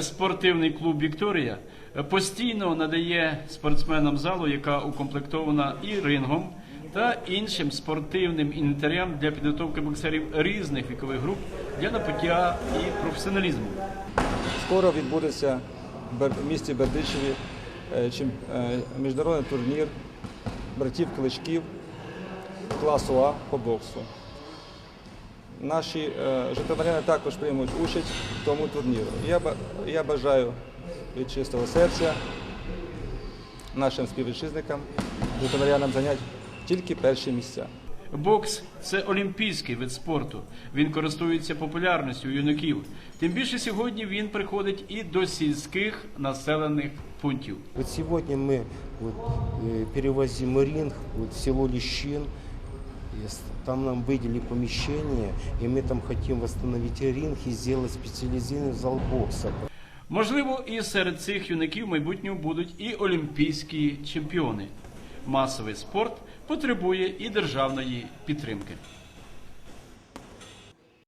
спортивний клуб Вікторія постійно надає спортсменам залу, яка укомплектована і рингом, та іншим спортивним інвентарем для підготовки боксерів різних вікових груп для набуття і професіоналізму. Скоро відбудеться в місті Бердичеві е, е, міжнародний турнір братів Кличків класу А по боксу. Наші е, житомиряни також приймуть участь в тому турніру. Я, я бажаю від чистого серця нашим співвітчизникам, житомирянам зайняти тільки перші місця. Бокс це олімпійський вид спорту. Він користується популярністю юнаків. Тим більше сьогодні він приходить і до сільських населених пунктів. Вот сегодня мы вот, э, перевозим ринг вот, в село Лещин. И с- Там нам выделили помещение, и мы там хотим восстановить ринг и сделать специализированный зал бокса. Можливо, і серед цих юнаків в майбутньому будуть і олімпійські чемпіони. Масовий спорт потребує і державної підтримки.